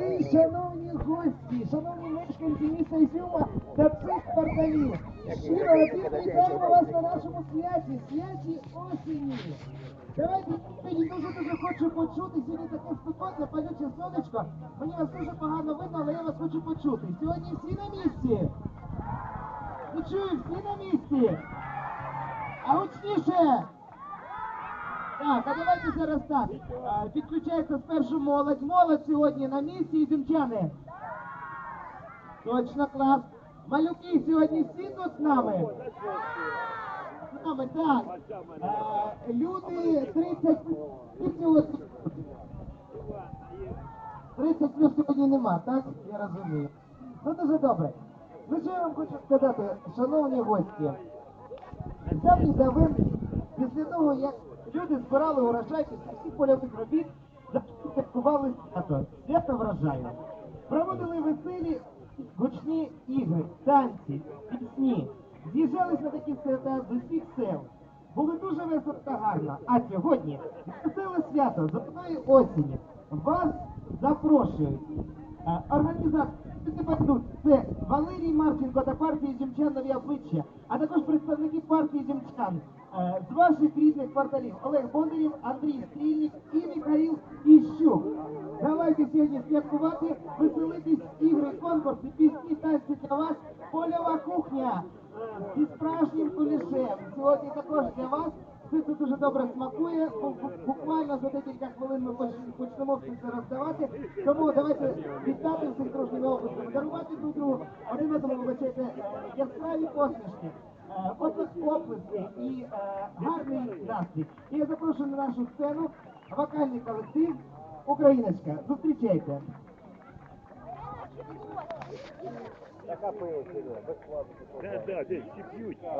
Дорогі шановні гості, шановні мешканці міста Ізюма та цих кварталів, щиро радісно вітаємо вас на нашому святі, святі осені. Давайте мені дуже-дуже хочу почути, сьогодні таке спекотне, палюче сонечко. Мені вас дуже погано видно, але я вас хочу почути. Сьогодні всі на місці. Чую, всі на місці. А гучніше. Так, а давайте зараз так. Підключається спершу молодь. Молодь сьогодні на місці, ізюмчани. Точно клас. Малюки сьогодні всі тут з нами. З нами, так. Люди 30 плюс 30 плюс сьогодні нема, так? Я розумію. Ну дуже добре. Ну що я вам хочу сказати, шановні гості. Давні давин, після того, як люди збирали урожай після всіх польових робіт, святкували свято, свято врожаю. Проводили веселі гучні ігри, танці, пісні. З'їжджались на такі свята з усіх сел. Були дуже весело та гарно. А сьогодні веселе свято золотої осені. Вас запрошують. Е, Степанюк, це Валерій Марченко та партії Зімчан нові обличчя, а також представники партії Зімчан е, з ваших рідних кварталів Олег Бондарів, Андрій Стрільник і Михаїл Іщук. Давайте сьогодні святкувати, веселитись, ігри, конкурси, пісні, танці для вас, польова кухня е, зі справжнім кулішем. Сьогодні також для вас. Все дуже добре смакує. Бу- бу- Буквально за декілька хвилин ми почнемо все це роздавати. Тому давайте вітати всіх дружніми областями, дарувати друг другу, один одному вибачайте яскраві посмішки, е, оплески і е, гарний настрій. І я запрошую на нашу сцену вокальний колектив Україночка. Зустрічайте. Така пиво, безплатно. Да, да, десь всі п'ють. А,